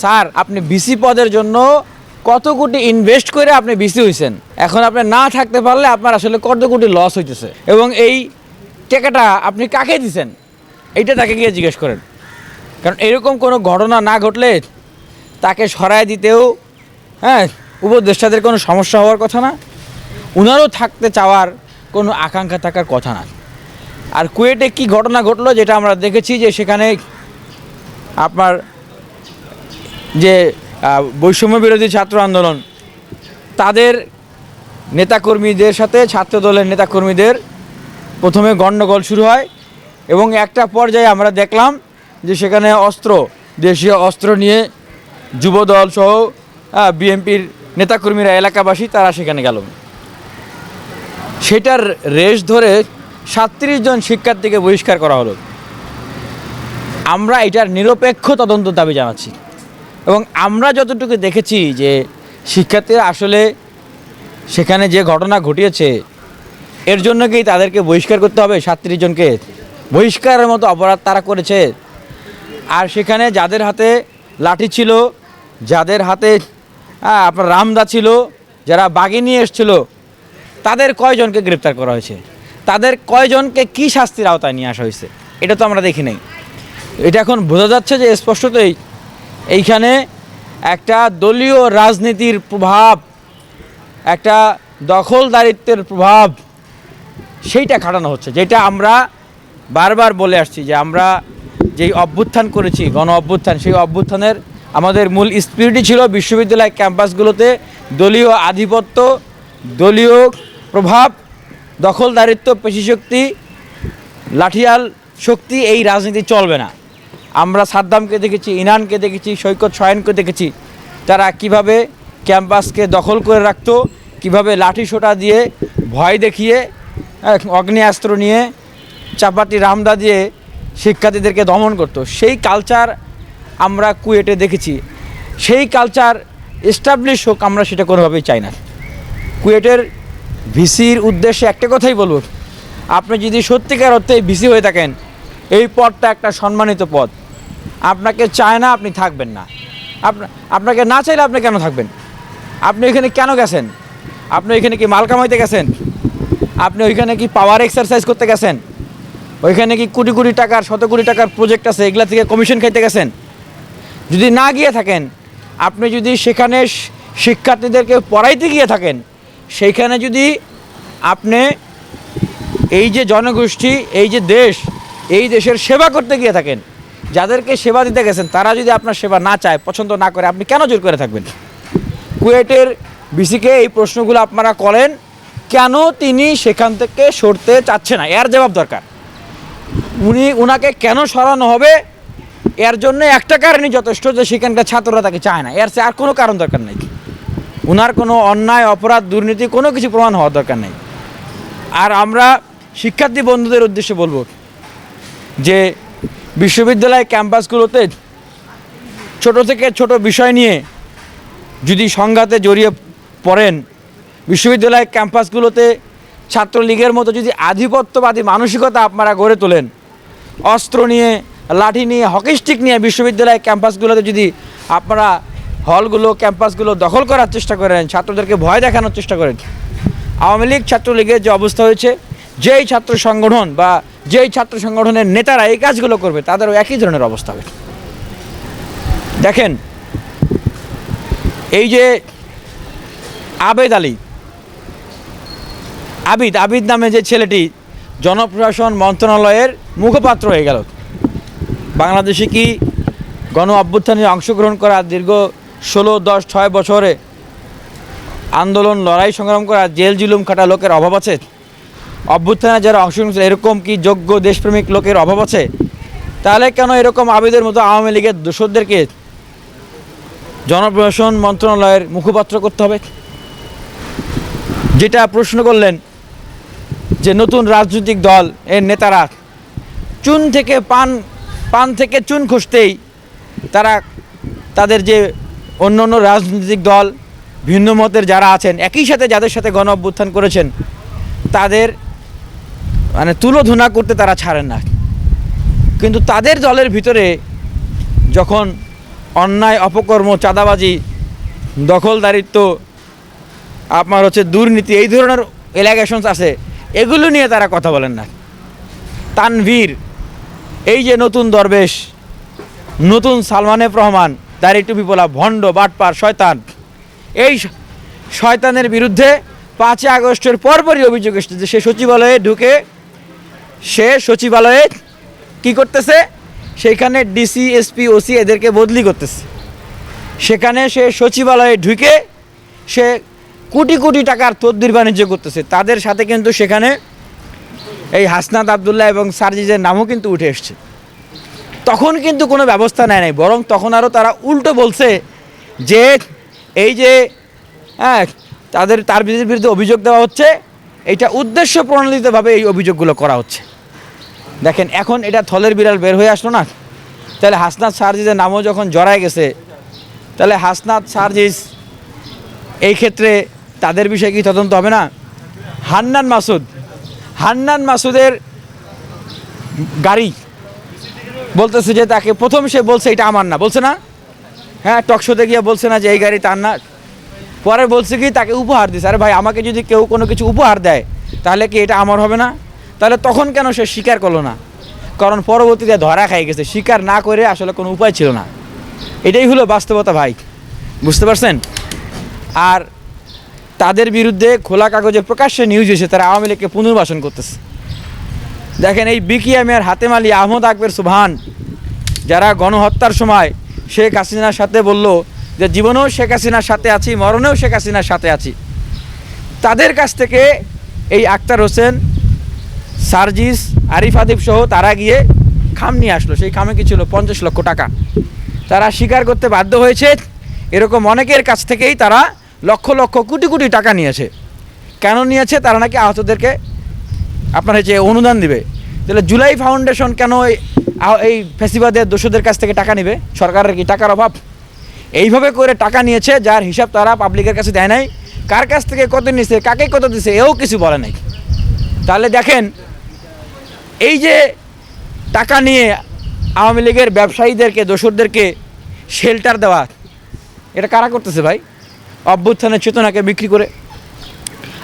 Sir, আপনি BC পদের জন্য কত কোটি ইনভেস্ট করে আপনি বিসি হয়েছেন এখন আপনি না থাকতে পারলে আপনার আসলে কত কোটি লস হইতেছে? এবং এই টাকাটা আপনি কাকে দিছেন? এইটা তাকে গিয়ে জিজ্ঞেস করেন। কারণ এরকম কোনো ঘটনা না ঘটলে তাকে সরায় দিতেও হ্যাঁ উপদেষ্টাদের কোনো সমস্যা হওয়ার কথা না। উনারও থাকতে চাওয়ার কোনো আকাঙ্ক্ষা থাকার কথা না। আর কুয়েটে কি ঘটনা ঘটলো যেটা আমরা দেখেছি যে সেখানে আপনার যে বৈষম্য বিরোধী ছাত্র আন্দোলন, তাদের নেতাকর্মীদের সাথে ছাত্র দলের নেতাকর্মীদের প্রথমে গণ্ডগোল শুরু হয় এবং একটা পর্যায়ে আমরা দেখলাম যে সেখানে অস্ত্র, দেশীয় অস্ত্র নিয়ে যুবদল সহ বিএনপির নেতাকর্মীরা এলাকাবাসী তারা সেখানে গেল। সেটার রেশ ধরে সাতত্রিশ জন শিক্ষার্থীকে বহিষ্কার করা হলো। আমরা এটার নিরপেক্ষ তদন্ত দাবি জানাচ্ছি। এবং আমরা যতটুকু দেখেছি যে শিক্ষার্থীরা আসলে সেখানে যে ঘটনা ঘটিয়েছে, এর জন্য কি তাদেরকে বহিষ্কার করতে হবে সাতত্রিশ জনকে? বহিষ্কারের মতো অপরাধ তারা করেছে। আর সেখানে যাদের হাতে লাঠি ছিল, যাদের হাতে আপনার রামদা ছিল, যারা বাগি নিয়ে এসছিল, তাদের কয়জনকে গ্রেপ্তার করা হয়েছে? তাদের কয়জনকে কি শাস্তির আওতায় নিয়ে আসা হয়েছে? এটা তো আমরা দেখি নাই। এটা এখন বোঝা যাচ্ছে যে স্পষ্টতই এইখানে একটা দলীয় রাজনীতির প্রভাব, একটা দখলদারিত্বের প্রভাব, সেইটা খাটানো হচ্ছে, যেটা আমরা বারবার বলে আসছি যে আমরা যেই অভ্যুত্থান করেছি, গণ অভ্যুত্থান, সেই অভ্যুত্থানের আমাদের মূল স্পিরিটই ছিল বিশ্ববিদ্যালয় ক্যাম্পাসগুলোতে দলীয় আধিপত্য, দলীয় প্রভাব দখলদারিত্ব পেশিশক্তি, লাঠিয়াল শক্তি, এই রাজনীতি চলবে না। আমরা সাদ্দামকে দেখেছি, ইনানকে দেখেছি, সৈকত শয়নকে দেখেছি। তারা কীভাবে ক্যাম্পাসকে দখল করে রাখতো, কীভাবে লাঠি সোটা দিয়ে ভয় দেখিয়ে অগ্নেয়াস্ত্র নিয়ে চাপাতি রামদা দিয়ে শিক্ষার্থীদেরকে দমন করতো। সেই কালচার আমরা কুয়েটে দেখেছি। সেই কালচার এস্টাবলিশ হোক, আমরা সেটা কোনোভাবেই চাই না। কুয়েটের ভিসির উদ্দেশ্যে একটা কথাই বলব। আপনি যদি সত্যিকার অর্থে ভিসি হয়ে থাকেন, এই পদটা একটা সম্মানিত পদ আপনাকে চায় না আপনি থাকবেন না। আপনাকে না চাইলে আপনি কেন থাকবেন? আপনি ওইখানে কেন গেছেন? আপনি ওইখানে কি মাল কামাইতে গেছেন? আপনি ওইখানে কি পাওয়ার এক্সারসাইজ করতে গেছেন? ওইখানে কি কোটি কোটি টাকার, শত কোটি টাকার প্রজেক্ট আছে, এগুলা থেকে কমিশন খাইতে গেছেন? যদি না গিয়ে থাকেন, আপনি যদি সেখানে শিক্ষার্থীদেরকে পড়াইতে গিয়ে থাকেন, সেইখানে যদি আপনি এই যে জনগোষ্ঠী, এই যে দেশ, এই দেশের সেবা করতে গিয়ে থাকেন যাদেরকে সেবা দিতে গেছেন, তারা যদি আপনার সেবা না চায়, পছন্দ না করে, আপনি কেন জোর করে থাকবেন? কুয়েটের বিসিকে এই প্রশ্নগুলো আপনারা করেন, কেন তিনি সেখান থেকে সরতে চাচ্ছে না? এর জবাব দরকার। উনি, উনাকে কেন সরানো হবে? এর জন্য একটা কারণই যথেষ্ট যে সেখানকার ছাত্ররা তাকে চায় না। এর চেয়ে আর কোনো কারণ দরকার নেই। উনার কোনো অন্যায়, অপরাধ, দুর্নীতি, কোনো কিছু প্রমাণ হওয়ার দরকার নেই। আর আমরা শিক্ষার্থী বন্ধুদের উদ্দেশ্যে বলব যে বিশ্ববিদ্যালয় ক্যাম্পাসগুলোতে ছোট থেকে ছোট বিষয় নিয়ে যদি সংঘাতে জড়িয়ে পড়েন, বিশ্ববিদ্যালয় ক্যাম্পাসগুলোতে ছাত্রলীগের মতো যদি আধিপত্যবাদী মানসিকতা আপনারা গড়ে তোলেন, অস্ত্র নিয়ে, লাঠি নিয়ে, হকি স্টিক নিয়ে বিশ্ববিদ্যালয় ক্যাম্পাসগুলোতে যদি আপনারা হলগুলো, ক্যাম্পাসগুলো দখল করার চেষ্টা করেন, ছাত্রদেরকে ভয় দেখানোর চেষ্টা করেন, আওয়ামী লীগ ছাত্রলীগের যে অবস্থা হয়েছে, যেই ছাত্র সংগঠন বা যেই ছাত্র সংগঠনের নেতারা এই কাজগুলো করবে, তাদেরও একই ধরনের অবস্থা হবে। দেখেন, এই যে আবেদ আলী, আবিদ আবিদ নামে যে ছেলেটি জনপ্রশাসন মন্ত্রণালয়ের মুখপাত্র হয়ে গেল। বাংলাদেশে কি গণ অভ্যুত্থানে অংশগ্রহণ করা, দীর্ঘ ষোলো, দশ, ছয় বছরে আন্দোলন, লড়াই, সংগ্রাম করা, জেল, জুলুম খাটা লোকের অভাব আছে? অভ্যুত্থানে যারা অংশগ্রহণ এরকম কি যোগ্য দেশপ্রেমিক লোকের অভাব আছে? তাহলে কেন এরকম আবিদের মতো আওয়ামী লীগের দোষরদেরকে জনপ্রশাসন মন্ত্রণালয়ের মুখপাত্র করতে হবে? যেটা প্রশ্ন করলেন যে নতুন রাজনৈতিক দল এর নেতারা চুন থেকে পান পান থেকে চুন খুঁজতেই তারা তাদের যে অন্য অন্য রাজনৈতিক দল, ভিন্ন মতের যারা আছেন, একই সাথে যাদের সাথে গণ অভ্যুত্থান করেছেন, তাদের মানে তুলোধনা করতে তারা ছাড়েন না। কিন্তু তাদের দলের ভিতরে যখন অন্যায়, অপকর্ম, চাঁদাবাজি, দখলদারিত্ব, আপনার হচ্ছে দুর্নীতি, এই ধরনের এলাগেশনস আছে, এগুলো নিয়ে তারা কথা বলেন না। তানভীর, এই যে নতুন দরবেশ, নতুন সালমানেফ রহমান দাড়ি টুপি পোলা ভণ্ড, বাটপার, শয়তান, এই শয়তানের বিরুদ্ধে পাঁচই আগস্টের পরপরই অভিযোগ এসেছে যে সে সচিবালয়ে ঢুকে সে সচিবালয়ে কি করতেছে? সেখানে ডিসি এসপি ওসি এদেরকে বদলি করতেছে। সেখানে সে সচিবালয়ে ঢুকে সে কোটি কোটি টাকার তদ্বির বাণিজ্য করতেছে। তাদের সাথে কিন্তু সেখানে এই হাসনাত আবদুল্লাহ এবং সার্জিজের নামও কিন্তু উঠে এসছে। তখন কিন্তু কোনো ব্যবস্থা নেয় নাই, বরং তখন আরও তারা উল্টো বলছে যে এই যে হ্যাঁ তাদের, তার বিরুদ্ধে অভিযোগ দেওয়া হচ্ছে, এটা উদ্দেশ্য প্রণোদিতভাবে এই অভিযোগগুলো করা হচ্ছে। দেখেন, এখন এটা থলের বিড়াল বের হয়ে আসলো না? তাহলে হাসনাত সার্জিজের নামও যখন জড়ায় গেছে, তাহলে হাসনাত সার্জিস এই ক্ষেত্রে তাদের বিষয়ে কি তদন্ত হবে না? হান্নান মাসুদ, হান্নান মাসুদের গাড়ি বলতেছে যে তাকে প্রথম সে বলছে, এটা আমার না। বলছে না? হ্যাঁ টকশোতে গিয়ে বলছে না যে এই গাড়ি তার না। পরে বলছে কি, তাকে উপহার দিছে। আরে ভাই, আমাকে যদি কেউ কোনো কিছু উপহার দেয়, তাহলে কি এটা আমার হবে না? তাহলে তখন কেন সে স্বীকার করল না? কারণ পরবর্তীতে ধরা খাই গেছে। স্বীকার না করে আসলে কোনো উপায় ছিল না। এটাই হলো বাস্তবতা ভাই। বুঝতে পারছেন? আর তাদের বিরুদ্ধে খোলা কাগজে প্রকাশ্যে নিউজ এসে তারা আওয়ামী লীগকে পুনর্বাসন করতেছে। দেখেন এই বিকিয়া মেয়ের হাতেম আলী, আহমদ আকবর, সুবহান, যারা গণহত্যার সময় শেখ হাসিনার সাথে বলল যে, জীবনেও শেখ হাসিনার সাথে আছি, মরণেও শেখ হাসিনার সাথে আছি। তাদের কাছ থেকে এই আক্তার হোসেন সার্জিস, আরিফ আদিব সহ তারা গিয়ে খাম নিয়ে আসলো। সেই খামে কি ছিল? পঞ্চাশ লক্ষ টাকা। তারা স্বীকার করতে বাধ্য হয়েছে। এরকম অনেকের কাছ থেকেই তারা লক্ষ লক্ষ কোটি কোটি টাকা নিয়েছে। কেন নিয়েছে? তারা নাকি আহতদেরকে আপনার হচ্ছে অনুদান দিবে। তাহলে জুলাই ফাউন্ডেশন কেন এই- ফেসিবাদের দোষদের কাছ থেকে টাকা নেবে? সরকারের কি টাকার অভাব? এইভাবে করে টাকা নিয়েছে, যার হিসাব তারা পাবলিকের কাছে দেয় নাই। কার কাছ থেকে কত নিছে, কাকে কত দিছে, এও কিছু বলে নাই। তাহলে দেখেন, এই যে টাকা নিয়ে আওয়ামী লীগের ব্যবসায়ীদেরকে দোসরদেরকে শেল্টার দেওয়া, এটা কারা করতেছে ভাই? অভ্যুত্থানের চেতনাকে বিক্রি করে।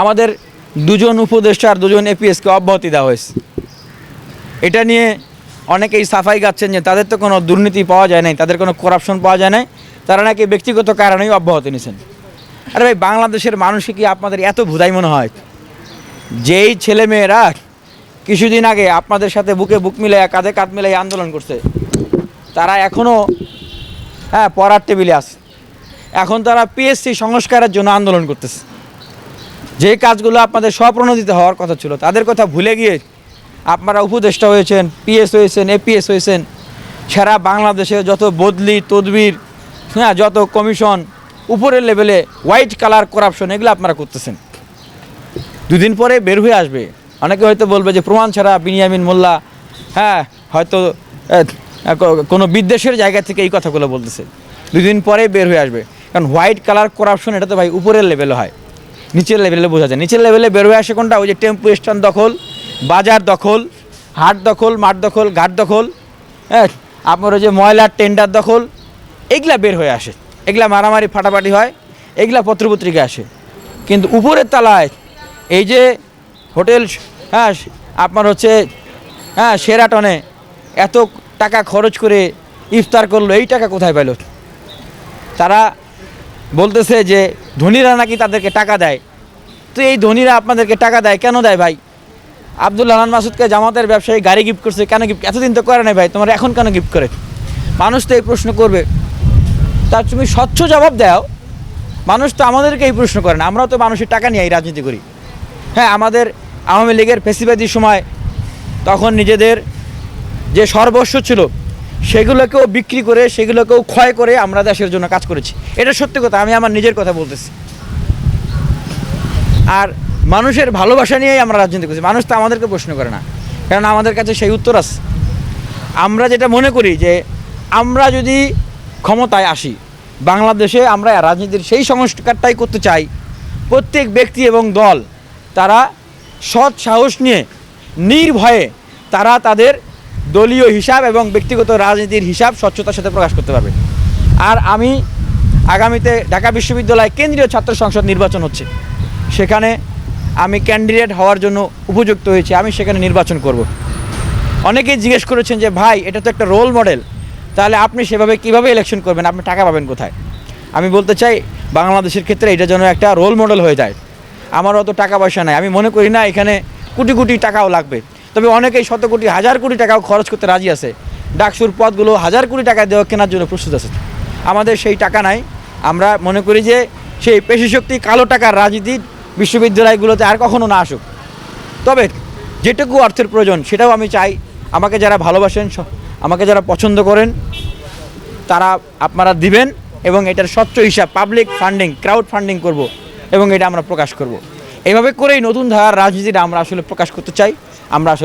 আমাদের দুজন উপদেষ্টা আর দুজন এপিএসকে অব্যাহতি দেওয়া হয়েছে। এটা নিয়ে অনেকেই সাফাই গাচ্ছেন যে তাদের তো কোনো দুর্নীতি পাওয়া যায় নাই, তাদের কোনো করাপশন পাওয়া যায় নাই, তারা নাকি ব্যক্তিগত কারণেই অব্যাহতি নিয়েছেন। আরে ভাই, বাংলাদেশের মানুষকে কি আপনাদের এত ভুদাই মনে হয়? যেই ছেলে মেয়েরা কিছুদিন আগে আপনাদের সাথে বুকে বুক মিলাই কাঁধে কাঁধ মিলাই আন্দোলন করছে, তারা এখনও হ্যাঁ পড়ার টেবিলে আছে। এখন তারা পিএসসি সংস্কারের জন্য আন্দোলন করতেছে। যে কাজগুলো আপনাদের স্বপ্রণোদিত হওয়ার কথা ছিল, তাদের কথা ভুলে গিয়ে আপনারা উপদেষ্টা হয়েছেন পিএস হয়েছেন এপিএস হয়েছেন, সারা বাংলাদেশে যত বদলি, তদবির হ্যাঁ যত কমিশন, উপরের লেভেলে হোয়াইট কালার করাপশন এগুলো আপনারা করতেছেন। দুদিন পরে বের হয়ে আসবে। অনেকে হয়তো বলবে যে, প্রমাণ ছাড়া বিনিয়ামিন মোল্লা হ্যাঁ হয়তো কোনো বিদ্বেষের জায়গা থেকে এই কথাগুলো বলতেছে। দুদিন পরে বের হয়ে আসবে। কারণ হোয়াইট কালার করাপশন, এটা তো ভাই উপরের লেভেলে হয়। নিচের লেভেলে বোঝা যায়। নিচের লেভেলে বের হয়ে আসে কোনটা? ওই যে টেম্পু স্ট্যান্ড দখল, বাজার দখল, হাট দখল, মাঠ দখল, ঘাট দখল হ্যাঁ আপনার ওই যে ময়লার টেন্ডার দখল, এগুলা বের হয়ে আসে। এগুলা মারামারি, ফাটাফাটি হয়, এগুলা পত্রপত্রিকা আসে। কিন্তু উপরের তলায় এই যে হোটেল হ্যাঁ আপনার হচ্ছে হ্যাঁ সেরাটনে এত টাকা খরচ করে ইফতার করল, এই টাকা কোথায় পেল? তারা বলতেছে যে ধনীরা নাকি তাদেরকে টাকা দেয়। তো এই ধনীরা আপনাদেরকে টাকা দেয়, কেন দেয় ভাই? আব্দুল হানান মাসুদকে জামাতের ব্যবসায়ী গাড়ি গিফট করছে, কেন গিফট এতদিন তো করে নাই ভাই, তোমার এখন কেন গিফট করে? মানুষ তো এই প্রশ্ন করবে। তার তুমি স্বচ্ছ জবাব দাও। মানুষ তো আমাদেরকে এই প্রশ্ন করে না, আমরাও তো মানুষের টাকা নিয়ে এই রাজনীতি করি। হ্যাঁ আমাদের আওয়ামী লীগের ফেসিবাদির সময় তখন নিজেদের যে সর্বস্ব ছিল, সেগুলোকেও বিক্রি করে, সেগুলোকেও ক্ষয় করে আমরা দেশের জন্য কাজ করেছি। এটা সত্যি কথা, আমি আমার নিজের কথা বলতেছি। আর মানুষের ভালোবাসা নিয়েই আমরা রাজনীতি করছি। মানুষ তো আমাদেরকে প্রশ্ন করে না। কারণ আমাদের কাছে সেই উত্তর আছে। আমরা যেটা মনে করি যে, আমরা যদি ক্ষমতায় আসি, বাংলাদেশে আমরা রাজনীতির সেই সংস্কারটাই করতে চাই, প্রত্যেক ব্যক্তি এবং দল তারা সৎ সাহস নিয়ে, নির্ভয়ে তারা তাদের দলীয় হিসাব এবং ব্যক্তিগত রাজনীতির হিসাব স্বচ্ছতার সাথে প্রকাশ করতে পারবে। আর আমি আগামীতে ঢাকা বিশ্ববিদ্যালয় কেন্দ্রীয় ছাত্র সংসদ নির্বাচন হচ্ছে। সেখানে আমি ক্যান্ডিডেট হওয়ার জন্য উপযুক্ত হয়েছি, আমি সেখানে নির্বাচন করব। অনেকেই জিজ্ঞেস করেছেন যে, ভাই, এটা তো একটা রোল মডেল তাহলে আপনি সেভাবে কীভাবে ইলেকশন করবেন? আপনি টাকা পাবেন কোথায়? আমি বলতে চাই, বাংলাদেশের ক্ষেত্রে এটা যেন একটা রোল মডেল হয়ে যায়। আমার অত টাকা পয়সা নাই। আমি মনে করি না, এখানে কোটি কোটি টাকাও লাগবে। তবে অনেকেই শত কোটি, হাজার কোটি টাকাও খরচ করতে রাজি আছে। ডাকসুর পদগুলো হাজার কোটি টাকা দেওয়া কেনার জন্য প্রস্তুত আছে। আমাদের সেই টাকা নাই। আমরা মনে করি যে সেই পেশিশক্তি কালো টাকার রাজনীতি বিশ্ববিদ্যালয়গুলোতে আর কখনো না আসুক। তবে যেটুকু অর্থের প্রয়োজন, সেটাও আমি চাই। আমাকে যারা ভালোবাসেন আমাকে যারা পছন্দ করেন, তারা আপনারা দিবেন এবং এটার স্বচ্ছ হিসাব পাবলিক ফান্ডিং ক্রাউড ফান্ডিং করব। এবং এটা আমরা প্রকাশ করব। এইভাবে করেই নতুন ধারার রাজনীতিটা আমরা আসলে প্রকাশ করতে চাই। আমরা আসলে